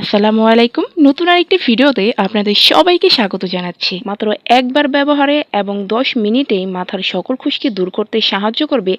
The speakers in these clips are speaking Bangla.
আসসালামু আলাইকুম। নতুন আরেকটি ভিডিওতে আপনাদের সবাইকে স্বাগত জানাচ্ছি। মাত্র একবার ব্যবহারে এবং দশ মিনিটেই মাথার সকল খুশকি দূর করতে সাহায্য করবে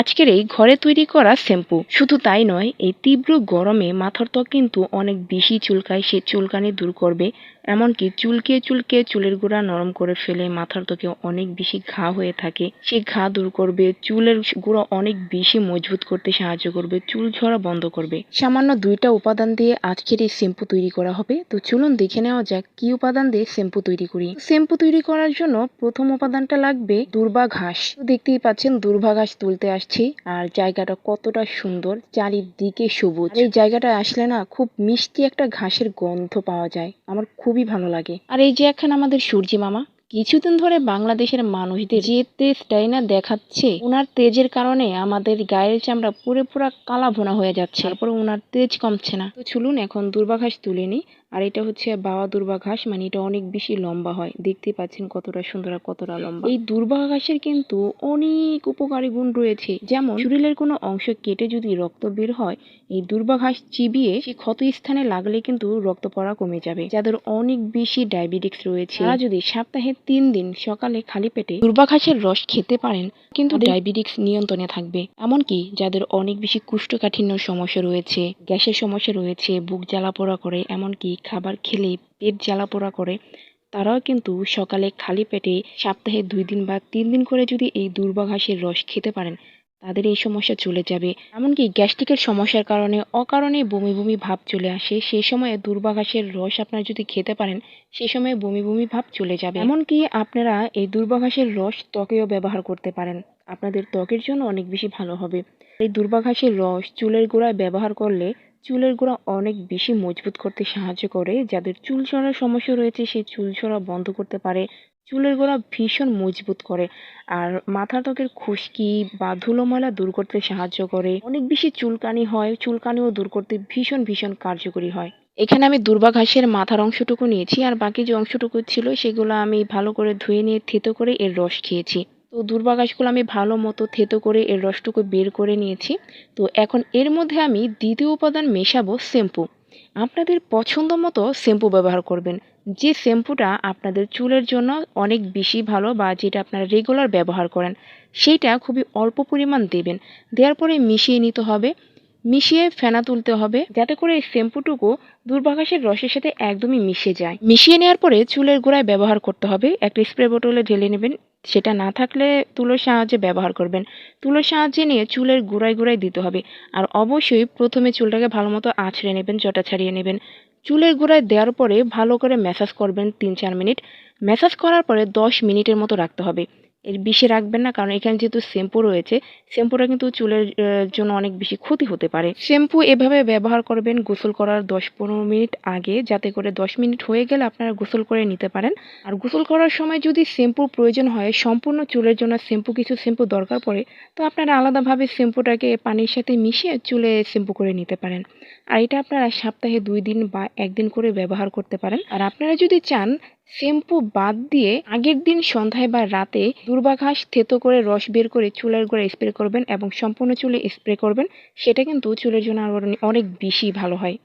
আজকের এই ঘরে তৈরি করা শ্যাম্পু। শুধু তাই নয়, এই তীব্র গরমে মাথার ত্বক কিন্তু অনেক বেশি চুলকায়, সে চুলকানি দূর করবে। এমনকি চুলকে চুলকে চুলের গোড়া নরম করে ফেলে মাথার ত্বকে অনেক বেশি ঘা হয়ে থাকে। সেই ঘা দূর করবে, চুলের গোড়া অনেক বেশি মজবুত করতে সাহায্য করবে, চুল ঝরা বন্ধ করবে। সামান্য দুইটা উপাদান দিয়ে আজকের এই শ্যাম্পু তৈরি করা হবে। তো চলুন দেখে নেওয়া যাক কি উপাদান দিয়ে শ্যাম্পু তৈরি করি। শ্যাম্পু তৈরি করার জন্য প্রথম উপাদানটা লাগবে দুর্বা ঘাস দেখতেই পাচ্ছেন দুর্বা ঘাস তুলতে আসছি আর জায়গাটা কতটা সুন্দর, চারিদিকে সবুজ। এই জায়গাটা আসলে না খুব মিষ্টি একটা ঘাসের গন্ধ পাওয়া যায়। আমার খুবই ভালো লাগে। আর এই যে এখন আমাদের সূর্যি মামা, কিছুদিন ধরে বাংলাদেশের মানুষদের যে তেজটাই না দেখাচ্ছে ওনার তেজের কারণে আমাদের গায়ের চামড়া পুরো পুরা কালা ভোনা হয়ে যাচ্ছে। তারপরে ওনার তেজ কমছে না। তো চলুন এখন দুর্বাঘাস তুলে নিই। আর এটা হচ্ছে বাবা দুর্বা ঘাস মানে এটা অনেক বেশি লম্বা হয়। দেখতে পাচ্ছেন কতটা সুন্দর আর কতটা লম্বা। এই দুর্বা ঘাসের কিন্তু অনেক উপকারী গুণ রয়েছে। যেমন শরীরের কোনো অংশ কেটে যদি রক্ত বের হয় এই দুর্বা ঘাস চিবিয়ে সেই ক্ষত স্থানে লাগলে কিন্তু রক্ত পড়া কমে যাবে। যাদের অনেক বেশি ডায়াবেটিক্স রয়েছে তারা যদি সপ্তাহে তিন দিন সকালে খালি পেটে দুর্বা ঘাসের রস খেতে পারেন কিন্তু ডায়াবেটিক্স নিয়ন্ত্রণে থাকবে। এমনকি যাদের অনেক বেশি কুষ্ঠকাঠিন্য সমস্যা রয়েছে গ্যাসের সমস্যা রয়েছে বুক জ্বালা পোড়া করে এমনকি খাবার খেলে পেট জ্বালা পোড়া করে, তারাও কিন্তু সকালে খালি পেটে সপ্তাহে দুই দিন বা তিন দিন করে যদি এই দুর্বা ঘাসের রস খেতে পারেন, তাদের এই সমস্যা চলে যাবে। এমনকি গ্যাস্ট্রিকের সমস্যার কারণে অকারণে বমি বমি ভাব চলে আসে সেই সময়ে দুর্বা ঘাসের রস আপনারা যদি খেতে পারেন সেই সময় বমি বমি ভাব চলে যাবে। এমনকি আপনারা এই দুর্বা ঘাসের রস ত্বকেও ব্যবহার করতে পারেন, আপনাদের ত্বকের জন্য অনেক বেশি ভালো হবে। এই দুর্বাঘাসের রস চুলের গোড়ায় ব্যবহার করলে চুলের গোড়া অনেক বেশি মজবুত করতে সাহায্য করে। যাদের চুল ঝরার সমস্যা রয়েছে, সেই চুল ঝরা বন্ধ করতে পারে। চুলের গোড়া ভীষণ মজবুত করে আর মাথার ত্বকের খুশকি বা ধুলো ময়লা দূর করতে সাহায্য করে। অনেক বেশি চুলকানি হয়, চুলকানিও দূর করতে ভীষণ ভীষণ কার্যকরী হয়। এখানে আমি দুর্বা ঘাসের মাথার অংশটুকু নিয়েছি আর বাকি যে অংশটুকু ছিল, সেগুলো আমি ভালো করে ধুয়ে নিয়ে থেতো করে এর রস খেয়েছি। তো দুর্বা ঘাসগুলো আমি ভালো মতো থেতো করে এর রসটুকু বের করে নিয়েছি। তো এখন এর মধ্যে আমি দ্বিতীয় উপাদান মেশাবো শ্যাম্পু। আপনাদের পছন্দ মতো শ্যাম্পু ব্যবহার করবেন। যে শ্যাম্পুটা আপনাদের চুলের জন্য অনেক বেশি ভালো বা যেটা আপনারা রেগুলার ব্যবহার করেন সেইটা খুবই অল্প পরিমাণ দেবেন। দেওয়ার পরে মিশিয়ে নিতে হবে। মিশিয়ে ফেনা তুলতে হবে। যাতে করে এই শ্যাম্পুটুকু দুর্বাঘাসের রসের সাথে একদমই মিশে যায়। মিশিয়ে নেওয়ার পরে চুলের গোড়ায় ব্যবহার করতে হবে। একটা স্প্রে বোতলে ঢেলে নেবেন। সেটা না থাকলে তুলোর সাহায্যে ব্যবহার করবেন। তুলোর সাহায্যে নিয়ে চুলের গোড়ায় গোড়ায় দিতে হবে। আর অবশ্যই প্রথমে চুলটাকে ভালো মতো আছড়ে নেবেন জটা ছাড়িয়ে নেবেন। চুলের গোড়ায় দেওয়ার পরে ভালো করে ম্যাসাজ করবেন তিন চার মিনিট। ম্যাসাজ করার পরে দশ মিনিটের মতো রাখতে হবে। এর বেশি রাখবেন না, কারণ এখানে যেহেতু শ্যাম্পু রয়েছে, শ্যাম্পুটা কিন্তু চুলের জন্য অনেক বেশি ক্ষতি হতে পারে। শ্যাম্পু এভাবে ব্যবহার করবেন গোসল করার দশ পনেরো মিনিট আগে, যাতে করে দশ মিনিট হয়ে গেলে আপনারা গোসল করে নিতে পারেন। আর গোসল করার সময় যদি শ্যাম্পুর প্রয়োজন হয়, সম্পূর্ণ চুলের জন্য শ্যাম্পু, কিছু শ্যাম্পু দরকার পড়ে, তো আপনারা আলাদাভাবে শ্যাম্পুটাকে পানির সাথে মিশিয়ে চুলে শ্যাম্পু করে নিতে পারেন। আর এটা আপনারা সপ্তাহে দুই দিন বা একদিন করে ব্যবহার করতে পারেন। আর আপনারা যদি চান শ্যাম্পু বাদ দিয়ে আগের দিন সন্ধ্যায় বা রাতে দুর্বাঘাস থেতো করে রস বের করে চুলের গোড়ায় স্প্রে করবেন এবং সম্পূর্ণ চুলে স্প্রে করবেন, সেটা কিন্তু চুলের জন্য আরও অনেক বেশি ভালো হয়।